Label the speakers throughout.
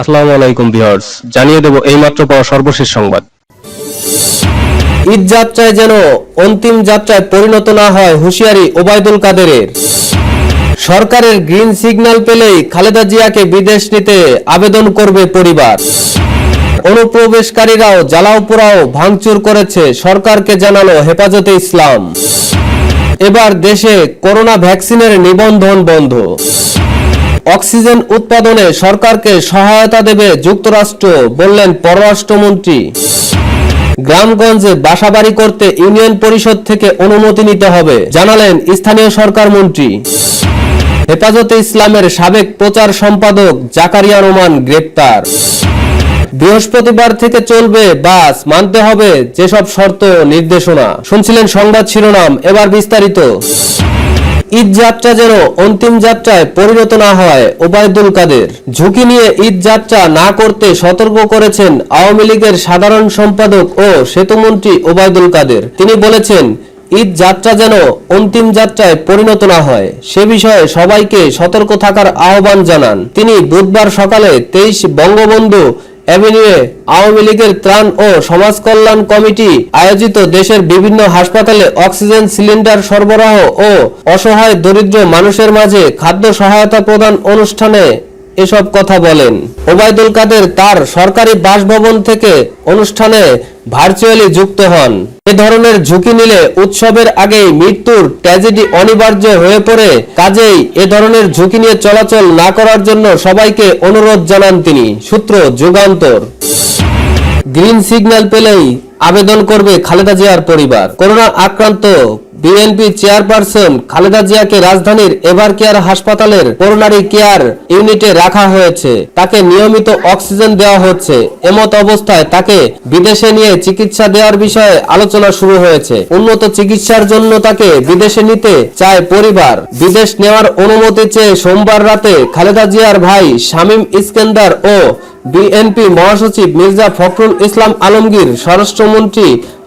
Speaker 1: আসসালামু আলাইকুম ভিউয়ার্স জানিয়ে দেব এইমাত্র পাওয়া সর্বশেষ সংবাদ ঈদ যাত্রায় যেন অন্তিম যাত্রায় পরিণত না হয় হুঁশিয়ারি ওবায়দুল কাদেরের সরকারের গ্রিন সিগন্যাল পেলেই খালেদা জিয়াকে বিদেশ নিতে আবেদন করবে পরিবার অনুপ্রবেশকারীরাও জ্বালাও পোড়াও ভাঙচুর করেছে সরকারকে জানালো হেফাজতে ইসলাম এবার দেশে করোনা ভ্যাকসিনের নিবন্ধন বন্ধ অক্সিজেন উৎপাদনে সরকারকে সহায়তা দেবে যুক্তরাষ্ট্র বললেন পররাষ্ট্রমন্ত্রী গ্রামগঞ্জে বাসাবাড়ি করতে ইউনিয়ন পরিষদ থেকে অনুমতি নিতে হবে জানালেন স্থানীয় সরকার মন্ত্রী হেফাজতে ইসলামের সাবেক প্রচার সম্পাদক জাকারিয়া রোমান গ্রেপ্তার বৃহস্পতিবার থেকে চলবে বাস মানতে হবে যেসব শর্ত নির্দেশনা শুনছিলেন সংবাদ শিরোনাম এবার বিস্তারিত ঈদ যাত্রা যেন অন্তিম যাত্রায় পরিণত না হয় ওবায়দুল কাদের ঝুঁকি নিয়ে ঈদ যাত্রা না করতে সতর্ক করেছেন আওয়ামী লীগের সাধারণ সম্পাদক ও সেতুমন্ত্রী ওবায়দুল কাদের তিনি বলেছেন ঈদ যাত্রা যেন অন্তিম যাত্রায় পরিণত না হয় সে বিষয়ে সবাইকে সতর্ক থাকার আহ্বান জানান তিনি বুধবার সকালে তেইশ বঙ্গবন্ধু অ্যাভিনিউয়ে আওয়ামী লীগের ত্রাণ ও সমাজ কল্যাণ কমিটি আয়োজিত দেশের বিভিন্ন হাসপাতালে অক্সিজেন সিলিন্ডার সরবরাহ ও অসহায় দরিদ্র মানুষের মাঝে খাদ্য সহায়তা প্রদান অনুষ্ঠানে এসব কথা বলেন ওবায়দুল কাদের তার সরকারি বাসভবন থেকে অনুষ্ঠানে ভার্চুয়ালি যুক্ত হন এ ধরনের ঝুঁকি নিলে উৎসবের আগেই মৃত্যুর ট্র্যাজেডি অনিবার্য হয়ে পড়ে কাজেই এ ধরনের ঝুঁকি নিয়ে চলাচল না করার জন্য সবাইকে অনুরোধ জানান তিনি সূত্র যুগান্তর গ্রিন সিগন্যাল পেলেই আবেদন করবে খালেদা জিয়ার পরিবার করোনা আক্রান্ত বিএনপি চেয়ারপারসন খালেদা জিয়াকে রাজধানীর এভার কেয়ার হাসপাতালের করোনারি কেয়ার ইউনিটে রাখা হয়েছে তাকে নিয়মিত অক্সিজেন দেওয়া হচ্ছে এমত অবস্থায় তাকে বিদেশে নিয়ে চিকিৎসা দেওয়ার বিষয়ে আলোচনা শুরু হয়েছে উন্নত চিকিৎসার জন্য তাকে বিদেশে নিতে চায় পরিবার বিদেশ নেওয়ার অনুমতি চেয়ে সোমবার রাতে খালেদা জিয়ার ভাই শামীম ইস্কেন্দার ও বিএনপি মহাসচিব মির্জা ফখরুল ইসলাম আলমগীর স্বরাষ্ট্রমন্ত্রী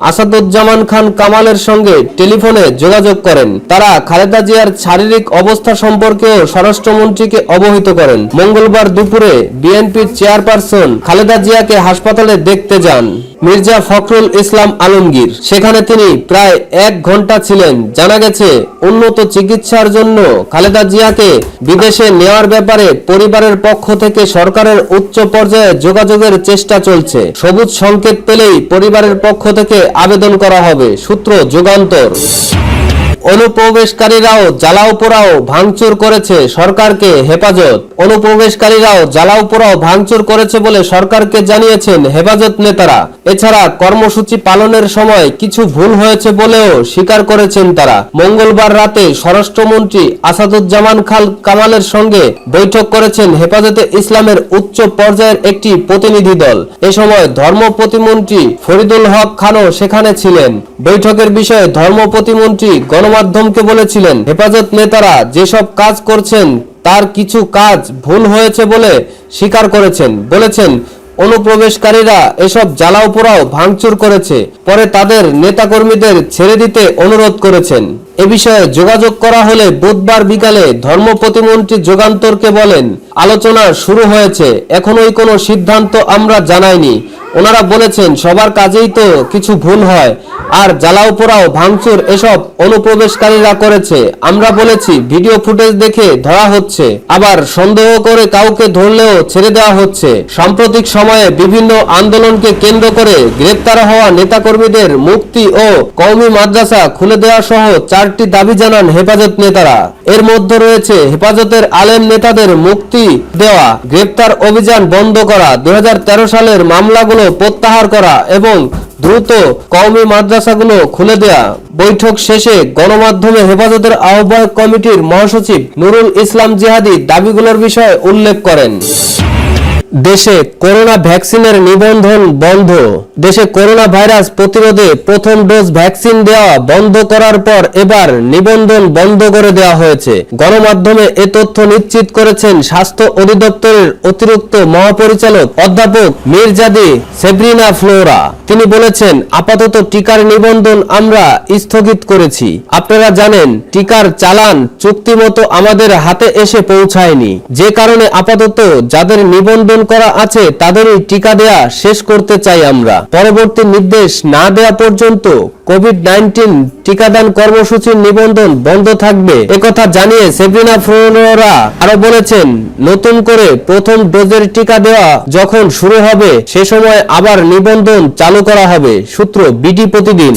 Speaker 1: আসাদুজ্জামান খান কামালের সঙ্গে টেলিফোনে যোগাযোগ করেন তারা খালেদা জিয়ার শারীরিক অবস্থা সম্পর্কেও স্বরাষ্ট্রমন্ত্রীকে অবহিত করেন মঙ্গলবার দুপুরে বিএনপির চেয়ারপারসন খালেদা জিয়াকে হাসপাতালে দেখতে যান মির্জা ফখরুল ইসলাম আলমগীর সেখানে তিনি প্রায় এক ঘন্টা ছিলেন জানা গেছে উন্নত চিকিৎসার জন্য খালেদা জিয়াকে বিদেশে নেওয়ার ব্যাপারে পরিবারের পক্ষ থেকে সরকারের উচ্চ পর্যায়ে যোগাযোগের চেষ্টা চলছে সবুজ সংকেত পেলেই পরিবারের পক্ষ থেকে আবেদন করা হবে সূত্র যুগান্তর অনুপ্রবেশকারীরাও জ্বালাও পোড়াও ভাঙচুর করেছে সরকারকে হেফাজত অনুপ্রবেশকারীরাও জ্বালাও পোড়াও ভাঙচুর করেছে বলে সরকারকে জানিয়েছেন হেফাজত নেতারা এছাড়া কর্মসূচি পালনের সময় কিছু ভুল হয়েছে বলেও স্বীকার করেছেন তারা মঙ্গলবার রাতে স্বরাষ্ট্রমন্ত্রী আসাদুজ্জামান খাল কামালের সঙ্গে বৈঠক করেছেন হেফাজতে ইসলামের উচ্চ পর্যায়ের একটি প্রতিনিধি দল এ সময় ধর্ম প্রতিমন্ত্রী ফরিদুল হক খানও সেখানে ছিলেন বৈঠকের বিষয়ে ধর্ম প্রতিমন্ত্রী গণ গণমাধ্যমকে বলেছিলেন হেফাজত নেতারা যেসব কাজ করছেন তার কিছু কাজ ভুল হয়েছে বলে স্বীকার করেছেন বলেছেন অনুপ্রবেশকারীরা এসব জ্বালাও পোড়াও ভাঙচুর করেছে পরে তাদের নেতাকর্মীদের ছেড়ে দিতে অনুরোধ করেছেন এ বিষয়ে যোগাযোগ করা হলে বুধবার বিকালে ধর্ম প্রতিমন্ত্রী যোগান্তরকে বলেন আলোচনা শুরু হয়েছে এখনোই কোনো সিদ্ধান্ত আমরা জানাইনি ওনারা বলেছেন সবার কাজেই তো কিছু ভুল হয় আর জ্বালাও পোড়াও ভাঙচুর এসব অনুপ্রবেশকারীরা করেছে আমরা বলেছি ভিডিও ফুটেজ দেখে ধরা হচ্ছে আবার সন্দেহ করে কাউকে ধরলেও ছেড়ে দেওয়া হচ্ছে সাম্প্রতিক সময়ে বিভিন্ন আন্দোলনকে কেন্দ্র করে গ্রেপ্তার হওয়া নেতাকর্মীদের মুক্তি ও কওমি মাদ্রাসা খুলে দেওয়া সহ চার চারটি দাবি জানান হেফাজত নেতারা এর মধ্যে রয়েছে হেফাজতের আলেম নেতাদের মুক্তি দেওয়া গ্রেপ্তার অভিযান বন্ধ করা দু সালের মামলাগুলো প্রত্যাহার করা এবং দ্রুত কওমি মাদ্রাসাগুলো খুলে দেয়া বৈঠক শেষে গণমাধ্যমে হেফাজতের আহ্বায়ক কমিটির মহাসচিব নুরুল ইসলাম জিহাদি দাবিগুলোর বিষয়ে উল্লেখ করেন দেশে করোনা ভ্যাকসিনের নিবন্ধন বন্ধ দেশে করোনা ভাইরাস প্রতিরোধে প্রথম ডোজ ভ্যাকসিন দেওয়া বন্ধ করার পর এবার নিবন্ধন বন্ধ করে দেওয়া হয়েছে গণমাধ্যমে এ তথ্য নিশ্চিত করেছেন স্বাস্থ্য অধিদপ্তরের অতিরিক্ত মহাপরিচালক অধ্যাপক মির্জাদি সেব্রিনা ফ্লোরা তিনি বলেছেন আপাতত টিকার নিবন্ধন আমরা স্থগিত করেছি আপনারা জানেন টিকার চালান চুক্তিমতো আমাদের হাতে এসে পৌঁছায়নি যে কারণে আপাতত যাদের নিবন্ধন করা আছে তাদেরই টিকা দেয়া শেষ করতে চাই আমরা পরবর্তী নির্দেশ না দেয়া পর্যন্ত কোভিড নাইন্টিন টিকাদান কর্মসূচির নিবন্ধন বন্ধ থাকবে একথা জানিয়ে সেব্রিনা ফ্লোরা আরো বলেছেন নতুন করে প্রথম ডোজের টিকা দেওয়া যখন শুরু হবে সে সময় আবার নিবন্ধন চালু করা হবে সূত্র বিডি প্রতিদিন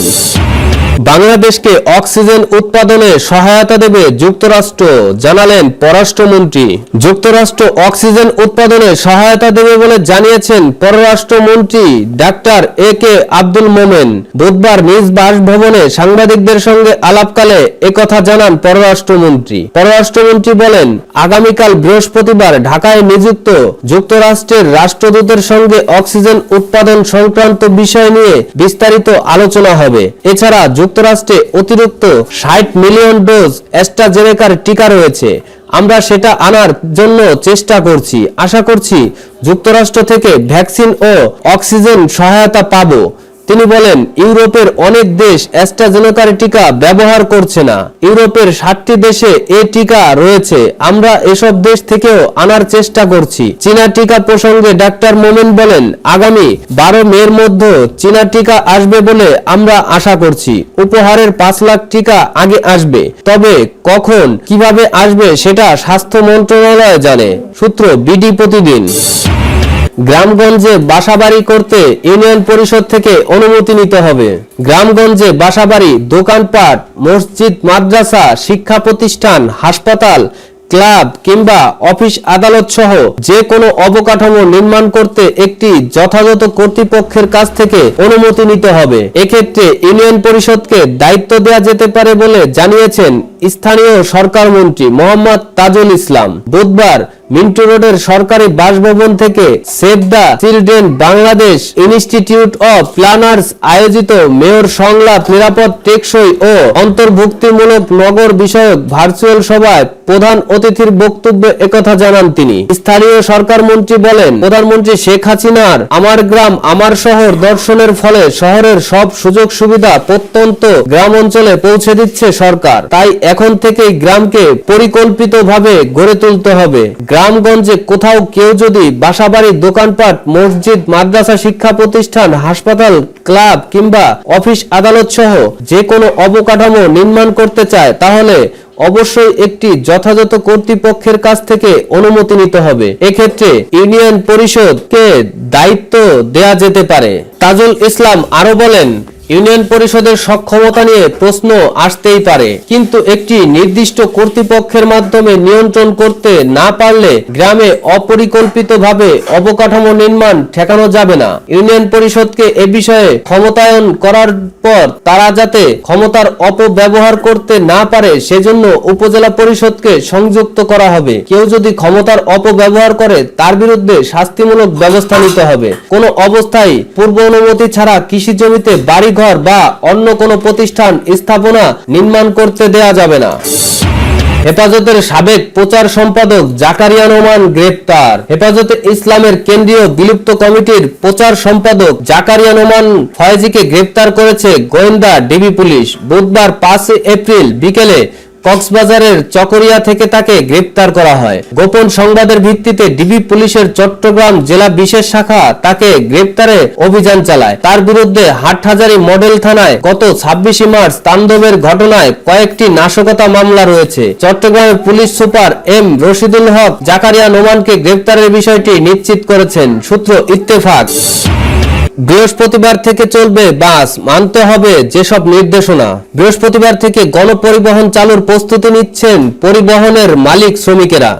Speaker 1: বাংলাদেশকে অক্সিজেন উৎপাদনে সহায়তা দেবে যুক্তরাষ্ট্র জানালেন পররাষ্ট্রমন্ত্রী যুক্তরাষ্ট্র অক্সিজেন উৎপাদনে সহায়তা দেবে বলে জানিয়েছেন পররাষ্ট্রমন্ত্রী ডাক্তার এ কে আব্দুল মোমেন বুধবার নিজ বাসভবনে সাংবাদিকদের সঙ্গে আলাপকালে একথা জানান পররাষ্ট্রমন্ত্রী পররাষ্ট্রমন্ত্রী বলেন আগামীকাল বৃহস্পতিবার ঢাকায় নিযুক্ত যুক্তরাষ্ট্রের রাষ্ট্রদূতের সঙ্গে অক্সিজেন উৎপাদন সংক্রান্ত বিষয় নিয়ে বিস্তারিত আলোচনা হবে এছাড়া যুক্তরাষ্ট্রে অতিরিক্ত ষাট মিলিয়ন ডোজ অ্যাস্ট্রাজেনেকার টিকা রয়েছে আমরা সেটা আনার জন্য চেষ্টা করছি আশা করছি যুক্তরাষ্ট্র থেকে ভ্যাকসিন ও অক্সিজেন সহায়তা পাবো তিনি বলেন ইউরোপের অনেক দেশ অ্যাস্ট্রাজেনেকার টিকা ব্যবহার করছে না ইউরোপের ষাটটি দেশে এ টিকা রয়েছে আমরা এসব দেশ থেকেও আনার চেষ্টা করছি চীনা টিকা প্রসঙ্গে ডাক্তার মোমেন বলেন আগামী বারো মের মধ্যে চীনা টিকা আসবে বলে আমরা আশা করছি উপহারের পাঁচ লাখ টিকা আগে আসবে তবে কখন কিভাবে আসবে সেটা স্বাস্থ্য মন্ত্রণালয় জানে সূত্র বিডি প্রতিদিন গ্রামগঞ্জে বাসাবাড়ি করতে ইউনিয়ন পরিষদ থেকে অনুমতি নিতে হবে গ্রামগঞ্জে বাসাবাড়ি দোকানপাট মসজিদ মাদ্রাসা শিক্ষা প্রতিষ্ঠান হাসপাতাল ক্লাব কিংবা অফিস আদালত সহ যে কোনো অবকাঠামো নির্মাণ করতে একটি যথাযথ কর্তৃপক্ষের কাছ থেকে অনুমতি নিতে হবে এক্ষেত্রে ইউনিয়ন পরিষদকে দায়িত্ব দেওয়া যেতে পারে বলে জানিয়েছেন স্থানীয় সরকার মন্ত্রী মোহাম্মদ তাজুল ইসলাম বুধবার মিন্টু রোডের সরকারি বাসভবন থেকে save the children Bangladesh institute of planners আয়োজিত মেয়র সংলাপ নিরাপদ টেকসই ও অন্তর্ভুক্তিমূলক নগর বিষয়ক ভার্চুয়াল সভায় প্রধান অতিথির বক্তব্য একথা জানান তিনি স্থানীয় সরকার মন্ত্রী বলেন প্রধানমন্ত্রী শেখ হাসিনার আমার গ্রাম আমার শহর দর্শনের ফলে শহরের সব সুযোগ সুবিধা প্রত্যন্ত গ্রাম অঞ্চলে পৌঁছে দিচ্ছে সরকার তাই এখন থেকেই গ্রামকে পরিকল্পিতভাবে গড়ে তুলতে হবে গ্রামগঞ্জে কোথাও কেউ যদি বাসাবাড়ি দোকানপাট মসজিদ মাদ্রাসা শিক্ষা প্রতিষ্ঠান হাসপাতাল ক্লাব কিংবা অফিস আদালত সহ যে কোনো অবকাঠামো নির্মাণ করতে চায় তাহলে অবশ্যই একটি যথাযথ কর্তৃপক্ষের কাছ থেকে অনুমতি নিতে হবে এক্ষেত্রে ইউনিয়ন পরিষদকে দায়িত্ব দেয়া যেতে পারে তাজুল ইসলাম আরো বলেন ইউনিয়ন পরিষদের সক্ষমতা নিয়ে প্রশ্ন আসতেই পারে কিন্তু একটি নির্দিষ্ট কর্তৃপক্ষের মাধ্যমে নিয়ন্ত্রণ করতে না পারলে গ্রামে অপরিকল্পিতভাবে অবকাঠামো নির্মাণ ঠেকানো যাবে না ইউনিয়ন পরিষদকে এ বিষয়ে ক্ষমতায়ন করার পর তারা যাতে ক্ষমতার অপব্যবহার করতে না পারে সেজন্য উপজেলা পরিষদকে সংযুক্ত করা হবে কেউ যদি ক্ষমতার অপব্যবহার করে তার বিরুদ্ধে শাস্তিমূলক ব্যবস্থা নিতে হবে কোনো অবস্থায় পূর্ব অনুমতি ছাড়া কৃষি জমিতে বাড়ি ঘর বা অন্য কোনো প্রতিষ্ঠান স্থাপনা নির্মাণ করতে দেয়া যাবে না হেফাজতের সাবেক প্রচার সম্পাদক জাকারিয়া নোমান গ্রেপ্তার হেফাজতে ইসলামের কেন্দ্রীয় বিলুপ্ত কমিটির প্রচার সম্পাদক জাকারিয়া নোমান ফয়েজিকে গ্রেপ্তার করেছে গোয়েন্দা ডিবি পুলিশ বুধবার পাঁচ এপ্রিল বিকেলে কক্সবাজারের চকরিয়া থেকে তাকে গ্রেপ্তার করা হয় গোপন সংবাদের ভিত্তিতে ডিবি পুলিশের চট্টগ্রাম জেলা বিশেষ শাখা তাকে গ্রেপ্তারে অভিযান চালায় তার বিরুদ্ধে হাটহাজারী মডেল থানায় গত ছাব্বিশে মার্চ তান্ডবের ঘটনায় কয়েকটি নাশকতা মামলা রয়েছে চট্টগ্রামের police super M Rashidul Haque Zakaria নোমানকে গ্রেপ্তারের বিষয়টি নিশ্চিত করেছেন সূত্র ইত্তেফাক বৃহস্পতিবার থেকে চলবে বাস মানতে হবে যেসব নির্দেশনা বৃহস্পতিবার থেকে গণপরিবহন চালুর প্রস্তুতি নিচ্ছেন পরিবহনের মালিক শ্রমিকেরা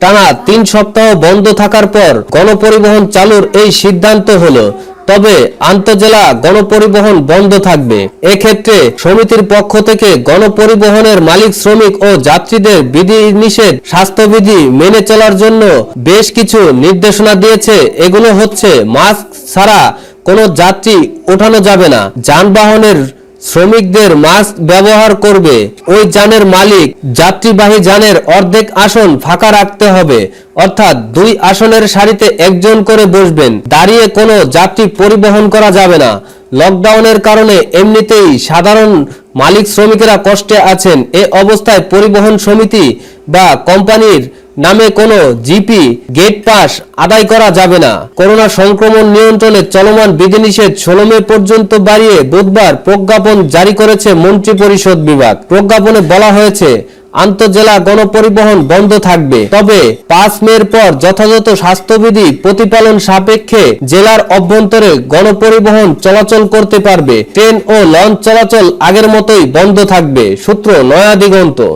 Speaker 1: টানা তিন সপ্তাহ বন্ধ থাকার পর গণপরিবহন চালুর এই সিদ্ধান্ত হলো তবে আন্তজেলা গণপরিবহন বন্ধ থাকবে এক্ষেত্রে সমিতির পক্ষ থেকে গণপরিবহনের মালিক শ্রমিক ও যাত্রীদের বিধিনিষেধ স্বাস্থ্যবিধি মেনে চলার জন্য বেশ কিছু নির্দেশনা দিয়েছে এগুলো হচ্ছে মাস্ক ছাড়া কোনো যাত্রী ওঠানো যাবে না যানবাহনের শ্রমিকদের মাস্ক ব্যবহার করবে ওই যানের মালিক যাত্রীবাহী যানের অর্ধেক আসন ফাঁকা রাখতে হবে অর্থাৎ দুই আসনের সারিতে একজন করে বসবেন দাঁড়িয়ে কোনো যাত্রী পরিবহন করা যাবে না লকডাউনের কারণে এমনিতেই সাধারণ মালিক শ্রমিকেরা কষ্টে আছেন এ অবস্থায় পরিবহন সমিতি বা কোম্পানির নামে কোনো জিপি গেট পাস আদায় করা যাবে না করোনা সংক্রমণ নিয়ন্ত্রণে চলমান বিধিনিষেধ ষোলো মে পর্যন্ত বাড়িয়ে বুধবার প্রজ্ঞাপন জারি করেছে মন্ত্রী পরিষদ বিভাগ প্রজ্ঞাপনে বলা হয়েছে আন্তজেলা গণপরিবহন বন্ধ থাকবে তবে পাঁচ মের পর যথাযথ স্বাস্থ্যবিধি প্রতিপালন সাপেক্ষে জেলার অভ্যন্তরে গণপরিবহন চলাচল করতে পারবে ট্রেন ও লঞ্চ চলাচল আগের মতোই বন্ধ থাকবে সূত্র নয়া দিগন্ত